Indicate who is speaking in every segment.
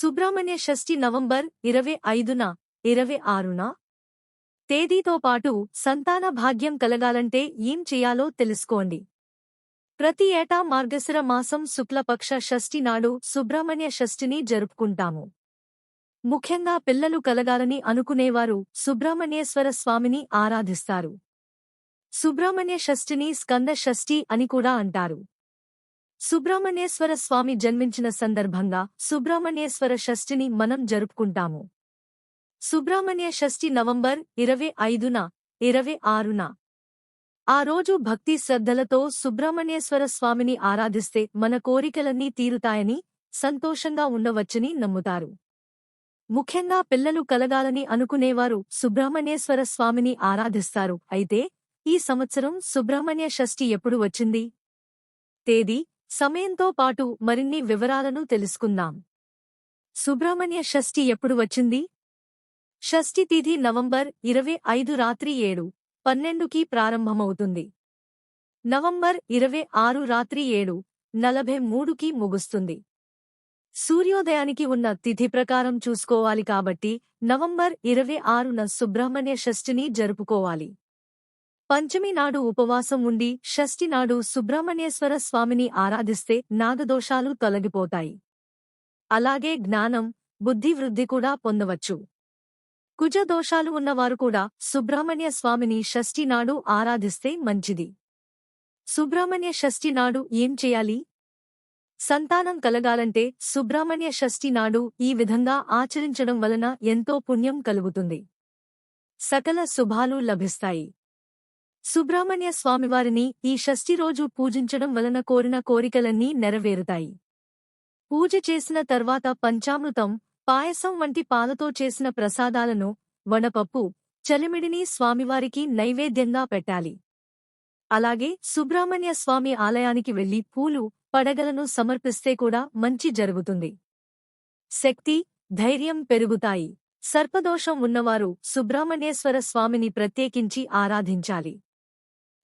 Speaker 1: సుబ్రహ్మణ్య షష్ఠి November ఇరవై ఐదున ఇరవై ఆరున తేదీతో పాటు సంతాన భాగ్యం కలగాలంటే ఏం చేయాలో తెలుసుకోండి. ప్రతి ఏటా మార్గశిర మాసం శుక్లపక్ష షష్ఠి నాడు సుబ్రహ్మణ్య షష్ఠిని జరుపుకుంటాము. ముఖ్యంగా పిల్లలు కలగాలని అనుకునేవారు సుబ్రహ్మణ్యేశ్వర స్వామిని ఆరాధిస్తారు. సుబ్రహ్మణ్య షష్ఠిని స్కంద షష్ఠి అని కూడా అంటారు. సుబ్రహ్మణ్యేశ్వర స్వామి జన్మించిన సందర్భంగా సుబ్రహ్మణ్యేశ్వర షష్ఠిని మనం జరుపుకుంటాము. సుబ్రహ్మణ్య షష్ఠి నవంబర్ ఇరవై ఐదున ఇరవై ఆరున. ఆ రోజు భక్తి శ్రద్ధలతో సుబ్రహ్మణ్యేశ్వర స్వామిని ఆరాధిస్తే మన కోరికలన్నీ తీరుతాయని సంతోషంగా ఉండవచ్చని నమ్ముతారు. ముఖ్యంగా పిల్లలు కలగాలని అనుకునేవారు సుబ్రహ్మణ్యేశ్వర స్వామిని ఆరాధిస్తారు. అయితే ఈ సంవత్సరం సుబ్రహ్మణ్య షష్ఠి ఎప్పుడు వచ్చింది? తేదీ సమయంతో పాటు మరిన్ని వివరాలను తెలుసుకుందాం. సుబ్రహ్మణ్య షష్ఠి ఎప్పుడు వచ్చింది? షష్ఠి తిథి నవంబర్ ఇరవై ఐదు రాత్రి ఏడు పన్నెండుకి ప్రారంభమవుతుంది. నవంబర్ ఇరవై ఆరు రాత్రి ఏడు నలభై మూడుకి ముగుస్తుంది. సూర్యోదయానికి ఉన్న తిథి ప్రకారం చూసుకోవాలి కాబట్టి నవంబర్ ఇరవై ఆరున సుబ్రహ్మణ్య షష్ఠిని జరుపుకోవాలి. పంచమి నాడు ఉపవాసం ఉండి షష్ఠి నాడు సుబ్రహ్మణ్యేశ్వర స్వామిని ఆరాధిస్తే నాగదోషాలు తొలగిపోతాయి. అలాగే జ్ఞానం బుద్ధి వృద్ధి కూడా పొందవచ్చు. కుజ దోషాలు ఉన్నవారు కూడా సుబ్రహ్మణ్య స్వామిని షష్ఠి నాడు ఆరాధిస్తే మంచిది. సుబ్రహ్మణ్య షష్ఠి నాడు ఏం చేయాలి? సంతానం కలగాలంటే సుబ్రహ్మణ్య షష్ఠి నాడు ఈ విధంగా ఆచరించడం వలన ఎంతో పుణ్యం కలుగుతుంది. సకల శుభాలు లభిస్తాయి. సుబ్రహ్మణ్య స్వామివారిని ఈ షష్ఠి రోజు పూజించడం వలన కోరిన కోరికలన్నీ నెరవేరుతాయి. పూజ చేసిన తర్వాత పంచామృతం పాయసం వంటి పాలతో చేసిన ప్రసాదాలను వడపప్పు చలిమిడిని స్వామివారికి నైవేద్యంగా పెట్టాలి. అలాగే సుబ్రహ్మణ్య స్వామి ఆలయానికి వెళ్ళి పూలు పడగలను సమర్పిస్తే కూడా మంచి జరుగుతుంది. శక్తి ధైర్యం పెరుగుతాయి. సర్పదోషం ఉన్నవారు సుబ్రహ్మణ్యేశ్వర స్వామిని ప్రత్యేకించి ఆరాధించాలి.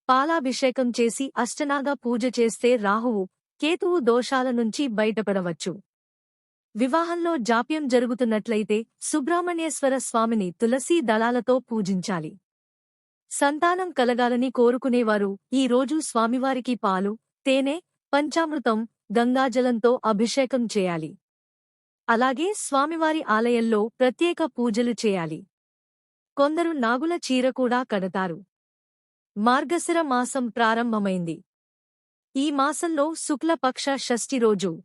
Speaker 1: పాలాభిషేకం చేసి అష్టనాగ పూజ చేస్తే రాహువు కేతువు దోషాల నుంచి బయటపడవచ్చు. వివాహంలో జాప్యం జరుగుతున్నట్లయితే సుబ్రహ్మణ్యేశ్వర స్వామిని తులసీ దళాలతో పూజించాలి. సంతానం కలగాలని కోరుకునేవారు ఈ రోజు స్వామివారికి పాలు తేనె పంచామృతం గంగాజలంతో అభిషేకం చేయాలి. అలాగే స్వామివారి ఆలయంలో ప్రత్యేక పూజలు చేయాలి. కొందరు నాగుల చీర కూడా కడతారు. మార్గశిర మాసం ప్రారంభమైంది. ఈ మాసంలో శుక్లపక్ష షష్ఠి రోజు.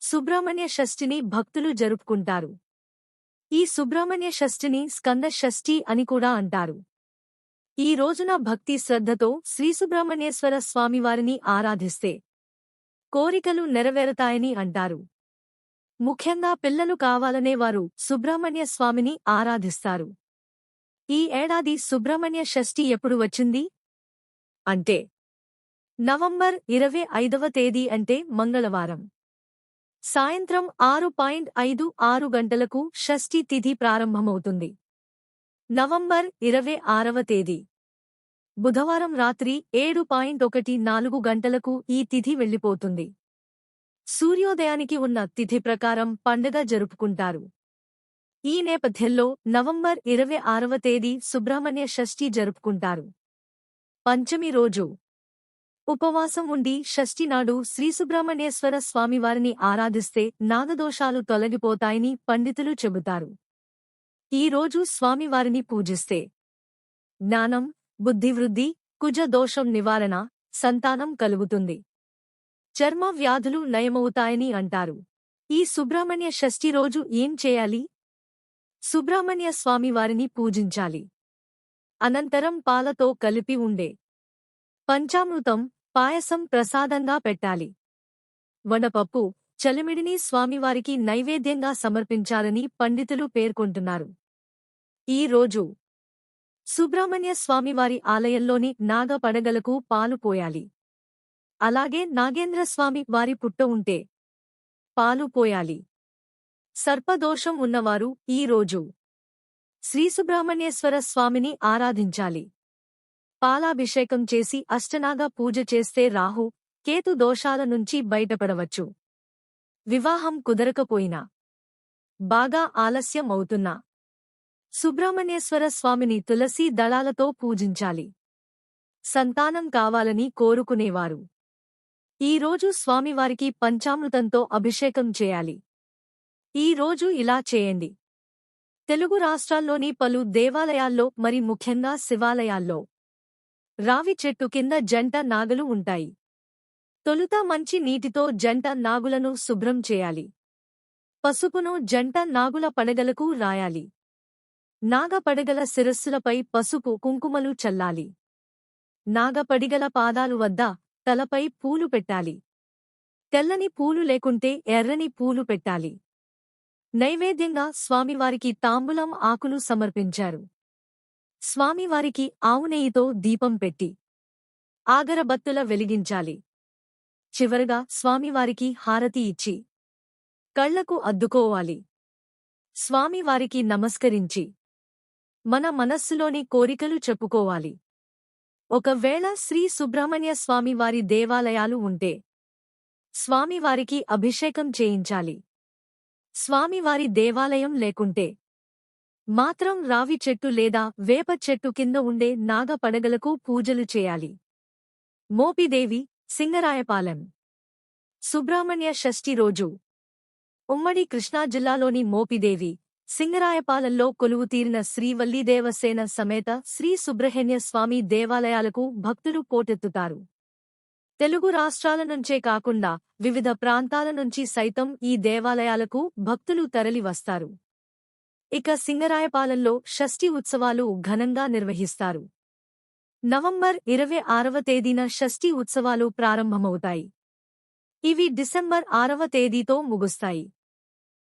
Speaker 1: సుబ్రహ్మణ్య షష్ఠిని భక్తులు జరుపుకుంటారు. ఈ సుబ్రహ్మణ్య షష్ఠిని స్కంద షష్ఠి అని కూడా అంటారు. ఈ రోజున భక్తి శ్రద్ధతో శ్రీసుబ్రహ్మణ్యేశ్వర స్వామివారిని ఆరాధిస్తే కోరికలు నెరవేరతాయని అంటారు. ముఖ్యంగా పిల్లలు కావాలనే వారు సుబ్రహ్మణ్య స్వామిని ఆరాధిస్తారు. ఈ ఏడాది సుబ్రహ్మణ్య షష్ఠి ఎప్పుడు వచ్చింది? అంటే నవంబర్ ఇరవై ఐదవ తేదీ అంటే మంగళవారం. సాయంత్రం ఆరు పాయింట్ ఐదు ఆరు గంటలకు షష్ఠి తిథి ప్రారంభమవుతుంది. నవంబర్ ఇరవై ఆరవ తేదీ. బుధవారం రాత్రి ఏడు పాయింట్ ఒకటి నాలుగు గంటలకు ఈ తిథి వెళ్ళిపోతుంది. సూర్యోదయానికి ఉన్న తిథి ప్రకారం పండుగ జరుపుకుంటారు. ఈ నేపథ్యంలో నవంబర్ ఇరవై ఆరవ తేదీ సుబ్రహ్మణ్య షష్ఠి జరుపుకుంటారు. పంచమి రోజు. ఉపవాసం ఉండి షష్ఠి నాడు శ్రీసుబ్రహ్మణ్యేశ్వర స్వామివారిని ఆరాధిస్తే నాగదోషాలు తొలగిపోతాయని పండితులు చెబుతారు. ఈ రోజు స్వామివారిని పూజిస్తే. జ్ఞానం బుద్ధివృద్ధి కుజ దోషం నివారణ సంతానం కలుగుతుంది. చర్మ వ్యాధులు నయమవుతాయని అంటారు. ఈ సుబ్రహ్మణ్య షష్ఠి రోజు ఏం చేయాలి? సుబ్రహ్మణ్య స్వామివారిని పూజించాలి. అనంతరం పాలతో కలిపి ఉండే పంచామృతం పాయసం ప్రసాదంగా పెట్టాలి. వడపప్పు చలిమిడిని స్వామివారికి నైవేద్యంగా సమర్పించాలని పండితులు పేర్కొంటున్నారు. ఈ రోజు సుబ్రహ్మణ్య స్వామివారి ఆలయంలోని నాగ పడగలకు పాలు పోయాలి. అలాగే నాగేంద్రస్వామి వారి పుట్ట ఉంటే పాలు పోయాలి. సర్పదోషం ఉన్నవారు ఈ రోజు శ్రీసుబ్రహ్మణ్యేశ్వర స్వామిని ఆరాధించాలి. పాలాభిషేకం చేసి అష్టనాగ పూజ చేస్తే రాహు కేతు దోషాల నుంచి బయటపడవచ్చు. వివాహం కుదరకపోయినా బాగా ఆలస్యం అవుతున్నా సుబ్రహ్మణ్యేశ్వర స్వామిని తులసీ దళాలతో పూజించాలి. సంతానం కావాలని కోరుకునేవారు. ఈరోజు స్వామివారికి పంచామృతంతో అభిషేకం చేయాలి. ఈ రోజు ఇలా చేయండి. తెలుగు రాష్ట్రాల్లోని పలు దేవాలయాల్లో మరి ముఖ్యంగా శివాలయాల్లో రావి చెట్టు కింద జంట నాగలు ఉంటాయి. తొలుత మంచి నీటితో జంట నాగులను శుభ్రం చేయాలి. పసుపును జంట నాగుల పడగలకు రాయాలి. నాగపడగల శిరస్సులపై పసుపు కుంకుమలు చల్లాలి. నాగపడిగల పాదాలు వద్ద తలపై పూలు పెట్టాలి. తెల్లని పూలు లేకుంటే ఎర్రని పూలు పెట్టాలి. నైవేద్యంగా స్వామివారికి తాంబూలం ఆకులు సమర్పించారు. స్వామివారికి ఆవునెయ్యితో దీపం పెట్టి ఆగరబత్తుల వెలిగించాలి. చివరగా స్వామివారికి హారతి ఇచ్చి కళ్ళకు అద్దుకోవాలి. స్వామివారికి నమస్కరించి మన మనస్సులోని కోరికలు చెప్పుకోవాలి. ఒకవేళ శ్రీ సుబ్రహ్మణ్య స్వామివారి దేవాలయాలు ఉంటే స్వామివారికి అభిషేకం చేయించాలి. స్వామివారి దేవాలయం లేకుంటే. మాత్రం రావి చెట్టు లేదా వేప చెట్టు కింద ఉండే నాగపడగలకు పూజలు చేయాలి. మోపిదేవి సింగరాయపాలెం. సుబ్రహ్మణ్య షష్ఠి రోజు. ఉమ్మడి కృష్ణా జిల్లాలోని మోపిదేవి సింగరాయపాలెంలో కొలువు తీరిన శ్రీవల్లీదేవసేన సమేత శ్రీ సుబ్రహ్మణ్య స్వామి దేవాలయాలకు భక్తులు పోటెత్తుతారు. తెలుగు రాష్ట్రాల నుంచే కాకుండా వివిధ ప్రాంతాల నుంచి సైతం ఈ దేవాలయాలకు భక్తులు తరలి వస్తారు. ఇక సింగరాయపాలెంలో షష్ఠి ఉత్సవాలు ఘనంగా నిర్వహిస్తారు. నవంబర్ ఇరవై ఆరవ తేదీన షష్ఠి ఉత్సవాలు ప్రారంభమవుతాయి. ఇవి డిసెంబర్ ఆరవ తేదీతో ముగుస్తాయి.